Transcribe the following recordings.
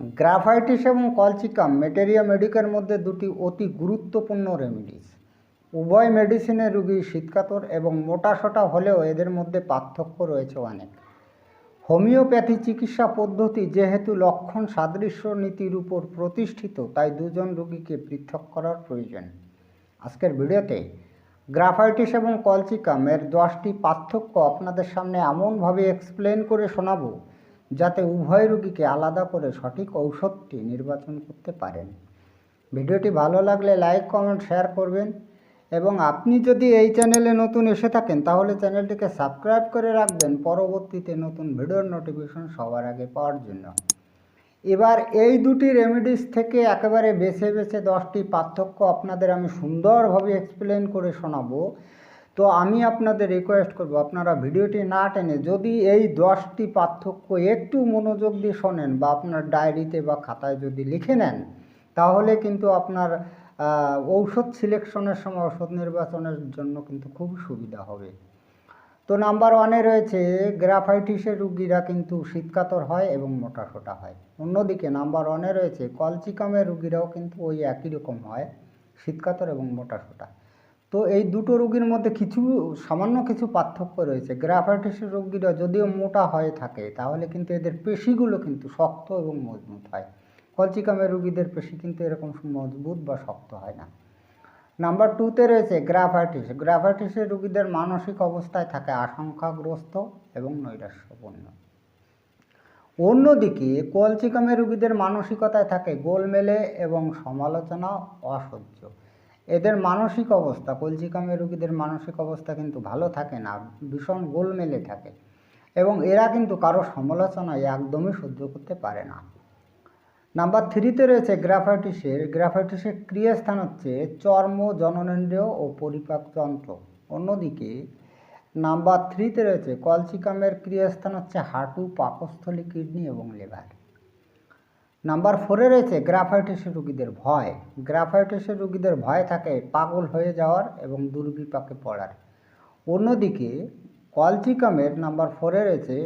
Graphites এবং colchicum materia মেডিকের মধ্যে দুটি অতি গুরুত্বপূর্ণ রেমিডিস। উভয় মেডিসিনের রুগী শীতকাতর এবং মোটাসোটা হলেও এদের মধ্যে পার্থক্য রয়েছে অনেক। হোমিওপ্যাথি চিকিৎসা পদ্ধতি যেহেতু লক্ষণ সাদৃশ্য নীতির উপর প্রতিষ্ঠিত, তাই দুজন রুগীকে পৃথক করার প্রয়োজন। আজকের ভিডিওতে গ্রাফাইটিস এবং কলচিকাম এর দশটি পার্থক্য আপনাদের সামনে এমনভাবে এক্সপ্লেন করে শোনাবো যাতে উভয় রুগীকে আলাদা করে সঠিক ঔষধটি নির্বাচন করতে পারেন। ভিডিওটি ভালো লাগলে লাইক, কমেন্ট, শেয়ার করবেন। এবং আপনি যদি এই চ্যানেলে নতুন এসে থাকেন, তাহলে চ্যানেলটিকে সাবস্ক্রাইব করে রাখবেন। পরবর্তীতে নতুন ভিডিওর নোটিফিকেশন সবার আগে পাওয়ার জন্য। এবার এই দুটি রেমেডিস থেকে একেবারে বেছে বেছে দশটি পার্থক্য আপনাদের আমি সুন্দরভাবে এক্সপ্লেন করে শোনাবো। তো আমি আপনাদের রিকোয়েস্ট করব, আপনারা ভিডিওটি না টেনে যদি এই দশটি পার্থক্য একটু মনোযোগ দিয়ে শোনেন বা আপনার ডায়েরিতে বা খাতায় যদি লিখে নেন, তাহলে কিন্তু আপনার ঔষধ সিলেকশনের সময় ওষুধ নির্বাচনের জন্য কিন্তু খুব সুবিধা হবে। তো নাম্বার ওয়ানে রয়েছে, গ্রাফাইটিসের রুগীরা কিন্তু শীতকাতর হয় এবং মোটাসোটা হয়। অন্যদিকে নাম্বার ওয়ানে রয়েছে, কলচিকামের রুগীরাও কিন্তু ওই একই রকম হয়, শীতকাতর এবং মোটাসোটা। তো এই দুটো রোগীর মধ্যে কিছু, সামান্য কিছু পার্থক্য রয়েছে। গ্রাফাইটিসের রোগীরা যদিও মোটা হয়ে থাকে, তাহলে কিন্তু এদের পেশিগুলো কিন্তু শক্ত এবং মজবুত হয়। কলচিকামের রুগীদের পেশি কিন্তু এরকম মজবুত বা শক্ত হয় না। নাম্বার টুতে রয়েছে গ্রাফাইটিস। গ্রাফাইটিসের রুগীদের মানসিক অবস্থায় থাকে আশঙ্কাগ্রস্ত এবং নৈরাশ্যপূর্ণ। অন্যদিকে, কলচিকামের রুগীদের মানসিকতায় থাকে গোলমেলে এবং সমালোচনা অসহ্য। এদের মানসিক অবস্থা কলচিকামের রুগীদের মানসিক অবস্থা কিন্তু ভালো থাকে না, ভীষণ গোলমেলে থাকে এবং এরা কিন্তু কারও সমালোচনায় একদমই সহ্য করতে পারে না। নাম্বার থ্রিতে রয়েছে গ্রাফাইটিসের গ্রাফাইটিসের ক্রিয়াস্থান হচ্ছে চর্ম জননেন্দ্রিয় ও পরিপাক যন্ত্র। অন্যদিকে নাম্বার থ্রিতে রয়েছে কলচিকামের ক্রিয়াস্থান হচ্ছে হাঁটু, পাকস্থলী, কিডনি এবং লিভার। নাম্বার ফোরে রয়েছে গ্রাফাইটিসের রুগীদের ভয়। গ্রাফাইটিসের রুগীদের ভয় থাকে পাগল হয়ে যাওয়ার এবং দুর্বিপাকে পড়ার। অন্যদিকে কলচিকামের নাম্বার ফোরে রয়েছে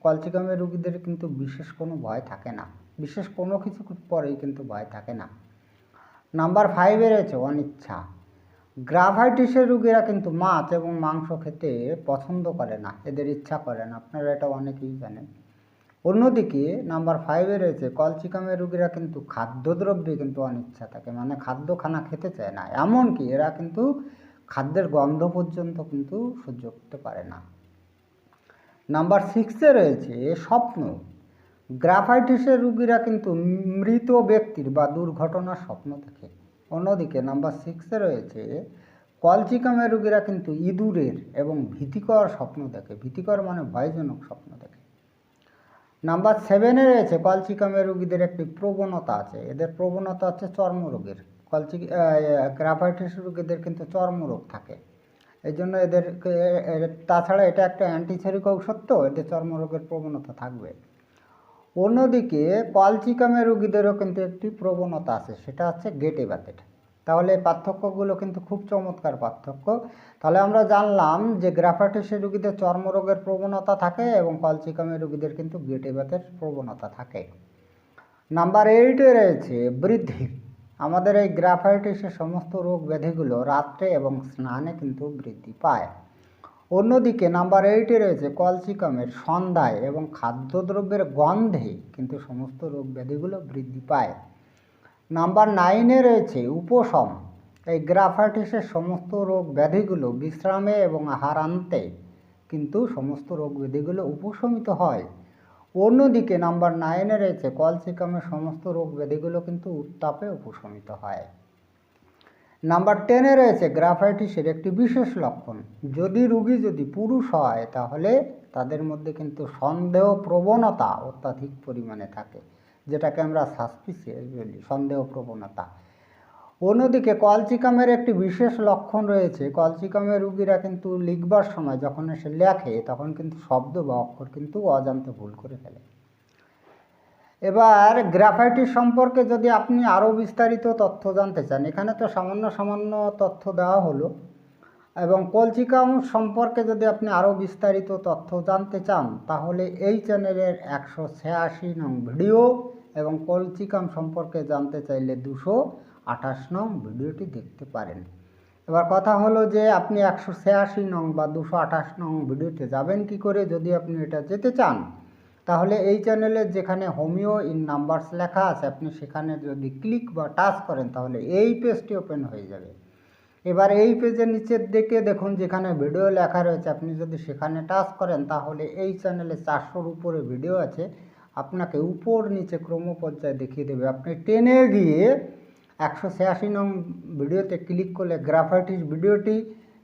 কলচিকামের রুগীদের কিন্তু বিশেষ কোনো ভয় থাকে না। বিশেষ কোনো কিছু পরেই কিন্তু ভয় থাকে না। নাম্বার ফাইভে রয়েছে অনিচ্ছা। গ্রাফাইটিসের রুগীরা কিন্তু মাছ এবং মাংস খেতে পছন্দ করে না, এদের ইচ্ছা করে না। আপনারা এটা অনেকেই জানেন। অন্যদিকে নাম্বার ফাইভে রয়েছে কলচিকামের রুগীরা কিন্তু খাদ্যদ্রব্যে কিন্তু অনিচ্ছা থাকে মানে খাদ্য খানা খেতে চায় না, এমনকি এরা কিন্তু খাদ্যের গন্ধ পর্যন্ত কিন্তু সহ্য করতে পারে না। নাম্বার সিক্সে রয়েছে স্বপ্ন, গ্রাফাইটিসের রুগীরা কিন্তু মৃত ব্যক্তির বা দুর্ঘটনার স্বপ্ন দেখে। অন্যদিকে নাম্বার সিক্সে রয়েছে কলচিকামের রুগীরা কিন্তু ইঁদুরের এবং ভীতিকর স্বপ্ন দেখে, ভীতিকর মানে ভয়জনক স্বপ্ন দেখে। নাম্বার সেভেনে রয়েছে, কলচিকামের রুগীদের একটি প্রবণতা আছে। এদের প্রবণতা হচ্ছে চর্মরোগের কলচি গ্রাফাইটিস রুগীদের কিন্তু চর্মরোগ থাকে। এই জন্য এদেরকে এ- তাছাড়া এটা একটা অ্যান্টিসেরিক ঔষধ তো এদের চর্মরোগের প্রবণতা থাকবে। অন্যদিকে কলচিকামের রুগীদেরও কিন্তু একটি প্রবণতা আছে, সেটা হচ্ছে গেটে বাতেট তাহলে পার্থক্যগুলো কিন্তু খুব চমৎকার পার্থক্য। তাহলে আমরা জানলাম যে গ্রাফাইটিসের রুগীদের চর্মরোগের প্রবণতা থাকে এবং কলচিকামের রুগীদের কিন্তু গেটে বাতের প্রবণতা থাকে। নাম্বার এইটে রয়েছে বৃদ্ধি। আমাদের এই গ্রাফাইটিসের সমস্ত রোগ ব্যাধিগুলো রাত্রে এবং স্নানে কিন্তু বৃদ্ধি পায়। অন্যদিকে নাম্বার এইটে রয়েছে কলচিকামের সন্ধ্যায় এবং খাদ্যদ্রব্যের গন্ধে কিন্তু সমস্ত রোগ ব্যাধিগুলো বৃদ্ধি পায়। নাম্বার নাইনে রয়েছে উপশম। এই গ্রাফাইটিসের সমস্ত রোগ ব্যাধিগুলো বিশ্রামে এবং আহারান্তে কিন্তু সমস্ত রোগ ব্যাধিগুলো উপশমিত হয়। অন্যদিকে নাম্বার নাইনে রয়েছে কলচিকামের সমস্ত রোগ ব্যাধিগুলো কিন্তু উত্তাপে উপশমিত হয়। নাম্বার টেনে রয়েছে গ্রাফাইটিসের একটি বিশেষ লক্ষণ। যদি রুগী যদি পুরুষ হয় তাহলে তাদের মধ্যে কিন্তু সন্দেহ প্রবণতা অত্যাধিক পরিমাণে থাকে। যেটাকে আমরা সাসপিসিয়াস বলি সন্দেহ প্রবণতা অন্যদিকে কলচিকামের একটি বিশেষ লক্ষণ রয়েছে কলচিকামের রুগীরা কিন্তু লিখবার সময় যখন সে লেখে, তখন কিন্তু শব্দ বা অক্ষর কিন্তু অজান্তে ভুল করে ফেলে। এবার গ্রাফাইটিস সম্পর্কে যদি আপনি আরও বিস্তারিত তথ্য জানতে চান, এখানে তো সামান্য সামান্য তথ্য দেওয়া হলো। এবং কলচিকাম সম্পর্কে যদি আপনি আরও বিস্তারিত তথ্য জানতে চান, তাহলে এই চ্যানেলের একশো ছিয়াশি নং ভিডিও এবং কলচিকাম সম্পর্কে জানতে চাইলে দুশো আঠাশ নং ভিডিওটি দেখতে পারেন। এবার কথা হলো যে আপনি একশো ছিয়াশি নং বা দুশো আঠাশ নং ভিডিওতে যাবেন কি করে, যদি আপনি এটা যেতে চান, তাহলে এই চ্যানেলে যেখানে হোমিও ইন নাম্বারস লেখা আছে, আপনি সেখানে যদি ক্লিক বা টাচ করেন, তাহলে এই পেজটি ওপেন হয়ে যাবে। এবার এই পেজের নিচের দিকে দেখুন যেখানে ভিডিও লেখা রয়েছে, আপনি যদি সেখানে টাচ করেন তাহলে এই চ্যানেলে চারশোর উপরে ভিডিও আছে। আপনাকে উপর নিচে ক্রমপর্যায়ে দেখিয়ে দেবে। আপনি টেনে গিয়ে একশো ছিয়াশি নং ভিডিওতে ক্লিক করলে গ্রাফাইটিস ভিডিওটি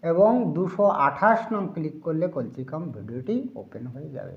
এবং দুশো আঠাশ নং ক্লিক করলে কলচিকাম ভিডিওটি ওপেন হয়ে যাবে।